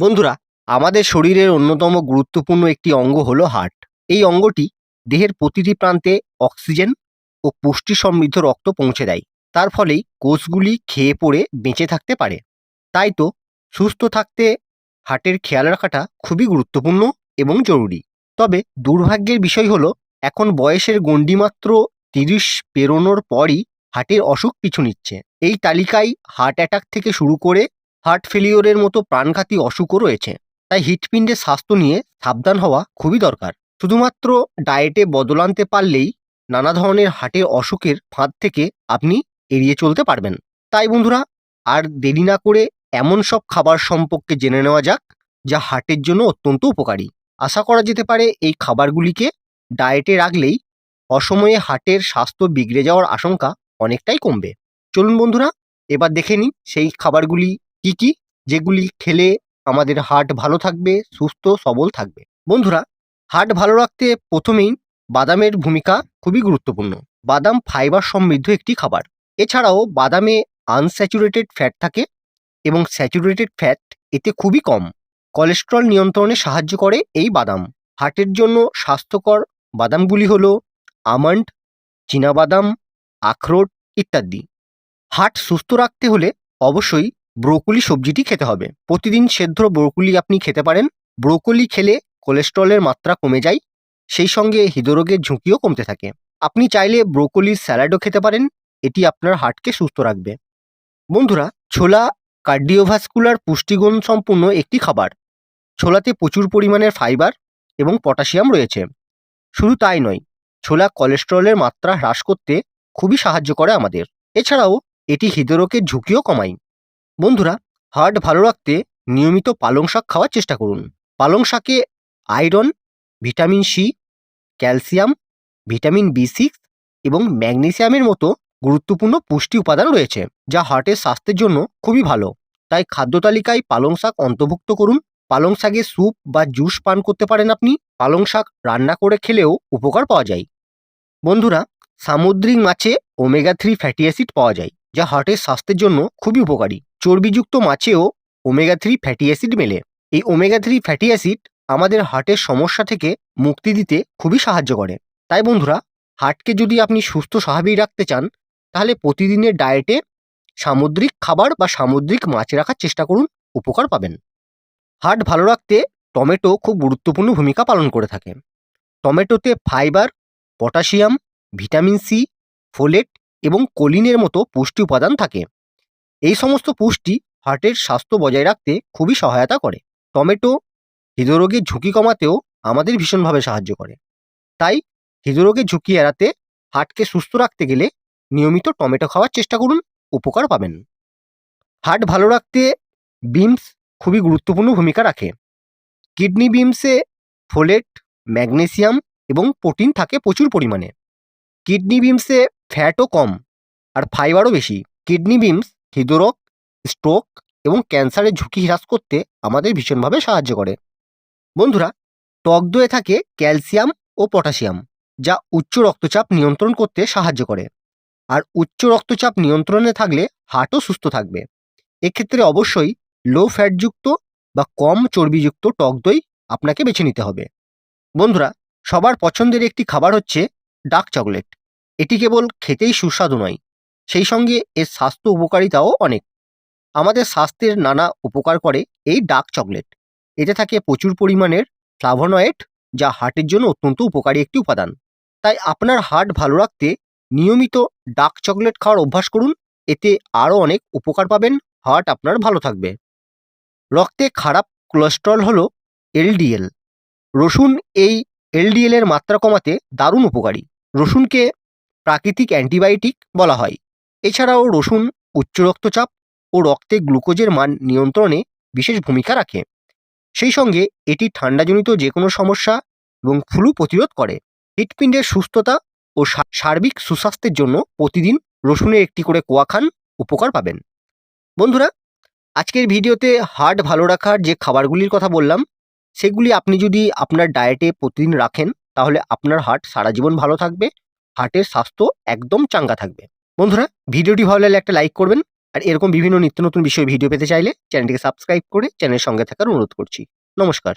বন্ধুরা, আমাদের শরীরের অন্যতম গুরুত্বপূর্ণ একটি অঙ্গ হলো হার্ট। এই অঙ্গটি দেহের প্রতিটি প্রান্তে অক্সিজেন ও পুষ্টি সমৃদ্ধ রক্ত পৌঁছে দেয়। তার ফলেই কোষগুলি খেয়ে পড়ে বেঁচে থাকতে পারে। তাই তো সুস্থ থাকতে হার্টের খেয়াল রাখাটা খুবই গুরুত্বপূর্ণ এবং জরুরি। তবে দুর্ভাগ্যের বিষয় হলো, এখন বয়সের গণ্ডি মাত্র তিরিশ পেরোনোর পরই হার্টের অসুখ পিছু নিচ্ছে। এই তালিকায় হার্ট অ্যাটাক থেকে শুরু করে হার্ট ফেলিওরের মতো প্রাণঘাতী অসুখও রয়েছে। তাই হৃৎপিণ্ডের স্বাস্থ্য নিয়ে সাবধান হওয়া খুবই দরকার। শুধুমাত্র ডায়েটে বদল আনতে পারলেই নানা ধরনের হার্টের অসুখের ফাঁদ থেকে আপনি এড়িয়ে চলতে পারবেন। তাই বন্ধুরা, আর দেরি না করে এমন সব খাবার সম্পর্কে জেনে নেওয়া যাক, যা হার্টের জন্য অত্যন্ত উপকারী। আশা করা যেতে পারে এই খাবারগুলিকে ডায়েটে রাখলেই অসময়ে হার্টের স্বাস্থ্য বিগড়ে যাওয়ার আশঙ্কা অনেকটাই কমবে। চলুন বন্ধুরা, এবার দেখে নিন সেই খাবারগুলি কি কি? যেগুলি খেলে আমাদের হার্ট ভালো থাকবে, সুস্থ, সবল থাকবে। বন্ধুরা হার্ট ভালো রাখতে প্রথমেই বাদামের ভূমিকা খুবই গুরুত্বপূর্ণ। বাদাম ফাইবার সমৃদ্ধ একটি খাবার। এছাড়াও বাদামে আনস্যাচুরেটেড ফ্যাট থাকে এবং স্যাচুরেটেড ফ্যাট এতে খুবই কম। কোলেস্ট্রল নিয়ন্ত্রণে সাহায্য করে এই বাদাম। হার্টের জন্য স্বাস্থ্যকর বাদামগুলি হল আমন্ড বাদাম আখরোট ইত্যাদি। হার্ট সুস্থ রাখতে হলে অবশ্যই ব্রোকলি সবজিটি খেতে হবে। প্রতিদিন সেদ্ধ ব্রোকলি আপনি খেতে পারেন। ব্রোকলি খেলে কোলেস্ট্রলের মাত্রা কমে যায়, সেই সঙ্গে হৃদরোগের ঝুঁকিও কমতে থাকে। আপনি চাইলে ব্রোকলির স্যালাডও খেতে পারেন, এটি আপনার হার্টকে সুস্থ রাখবে। বন্ধুরা, ছোলা কার্ডিওভাস্কুলার পুষ্টিগুণ সম্পূর্ণ একটি খাবার। ছোলাতে প্রচুর পরিমাণের ফাইবার এবং পটাশিয়াম রয়েছে। শুধু তাই নয়, ছোলা কোলেস্ট্রলের মাত্রা হ্রাস করতে খুবই সাহায্য করে আমাদের। এছাড়াও, এটি হৃদরোগের ঝুঁকিও কমায়। বন্ধুরা হার্ট ভালো রাখতে নিয়মিত পালং শাক খাওয়ার চেষ্টা করুন। পালং শাকে iron, vitamin C, calcium, vitamin B six এবং ম্যাগনেসিয়ামের মতো গুরুত্বপূর্ণ পুষ্টি উপাদান রয়েছে, যা হার্টের স্বাস্থ্যের জন্য খুবই ভালো। তাই খাদ্য তালিকায় পালং শাক অন্তর্ভুক্ত করুন। পালং শাকের স্যুপ বা জুস পান করতে পারেন আপনি। পালং শাক রান্না করে খেলেও উপকার পাওয়া যায়। বন্ধুরা, সামুদ্রিক মাছে ওমেগা থ্রি ফ্যাটি অ্যাসিড পাওয়া যায়, যা হার্টের স্বাস্থ্যের জন্য খুবই উপকারী। চর্বিযুক্ত মাছেও ওমেগা থ্রি ফ্যাটি অ্যাসিড মেলে। এই ওমেগা থ্রি ফ্যাটি অ্যাসিড আমাদের হার্টের সমস্যা থেকে মুক্তি দিতে খুবই সাহায্য করে। তাই বন্ধুরা হার্টকে যদি আপনি সুস্থ স্বাভাবিক রাখতে চান, তাহলে প্রতিদিনের ডায়েটে সামুদ্রিক খাবার বা সামুদ্রিক মাছ রাখার চেষ্টা করুন, উপকার পাবেন। হার্ট ভালো রাখতে টমেটো খুব গুরুত্বপূর্ণ ভূমিকা পালন করে থাকে। টমেটোতে fibre potassium vitamin C folate এবং কোলিনের মতো পুষ্টি উপাদান থাকে। এই সমস্ত পুষ্টি হার্টের স্বাস্থ্য বজায় রাখতে খুবই সহায়তা করে। টমেটো হৃদরোগের ঝুঁকি কমাতেও আমাদের ভীষণভাবে সাহায্য করে। তাই হৃদরোগের ঝুঁকি এড়াতে হার্টকে সুস্থ রাখতে গেলে নিয়মিত টমেটো খাওয়ার চেষ্টা করুন উপকার পাবেন। হার্ট ভালো রাখতে বিমস খুবই গুরুত্বপূর্ণ ভূমিকা রাখে। কিডনি বিমসে ফোলেট, ম্যাগনেসিয়াম এবং প্রোটিন থাকে প্রচুর পরিমাণে। কিডনি বিমসে ফ্যাটও কম আর ফাইবারও বেশি। কিডনি বিমস হৃদরোগ স্ট্রোক এবং ক্যান্সারের ঝুঁকি হ্রাস করতে আমাদের ভীষণভাবে সাহায্য করে। বন্ধুরা, টক দইয়ে থাকে ক্যালসিয়াম ও পটাশিয়াম, যা উচ্চ রক্তচাপ নিয়ন্ত্রণ করতে সাহায্য করে। আর উচ্চ রক্তচাপ নিয়ন্ত্রণে থাকলে হার্টও সুস্থ থাকবে। এক্ষেত্রে অবশ্যই লো ফ্যাটযুক্ত বা কম চর্বিযুক্ত টক দই আপনাকে বেছে নিতে হবে। বন্ধুরা, সবার পছন্দের একটি খাবার হচ্ছে ডার্ক চকলেট। এটি কেবল খেতেই সুস্বাদু নয় সেই সঙ্গে এর স্বাস্থ্য উপকারিতাও অনেক। আমাদের স্বাস্থ্যের নানা উপকার করে এই ডার্ক চকলেট। এতে থাকে প্রচুর পরিমাণের ফ্লাভোনয়েড, যা হার্টের জন্য অত্যন্ত উপকারী একটি উপাদান। তাই আপনার হার্ট ভালো রাখতে নিয়মিত ডার্ক চকলেট খাওয়ার অভ্যাস করুন। এতে আরও অনেক উপকার পাবেন, হার্ট আপনার ভালো থাকবে। রক্তে খারাপ কোলেস্ট্রল হলো এলডিএল। রসুন এই এলডিএল এর মাত্রা কমাতে দারুণ উপকারী। রসুনকে প্রাকৃতিক অ্যান্টিবায়োটিক বলা হয়। এছাড়াও রসুন, উচ্চ রক্তচাপ ও রক্তে গ্লুকোজের মান নিয়ন্ত্রণে বিশেষ ভূমিকা রাখে। সেই সঙ্গে এটি ঠান্ডাজনিত যে কোনো সমস্যা এবং ফ্লু প্রতিরোধ করে। হৃৎপিণ্ডের সুস্থতা ও সার্বিক সুস্বাস্থ্যের জন্য প্রতিদিন রসুনের একটি করে কোয়া খান উপকার পাবেন। বন্ধুরা, আজকের ভিডিওতে হার্ট ভালো রাখার যে খাবারগুলির কথা বললাম, সেগুলি আপনি যদি আপনার ডায়েটে প্রতিদিন রাখেন, তাহলে আপনার হার্ট সারা জীবন ভালো থাকবে, হার্টের স্বাস্থ্য একদম চাঙ্গা থাকবে। বন্ধুরা, ভিডিওটি ভালো লাগলে একটা লাইক করবেন আর এরকম বিভিন্ন নিত্য নতুন বিষয়ে ভিডিও পেতে চাইলে চ্যানেলটিকে সাবস্ক্রাইব করে চ্যানেলের সঙ্গে থাকার অনুরোধ করছি। নমস্কার।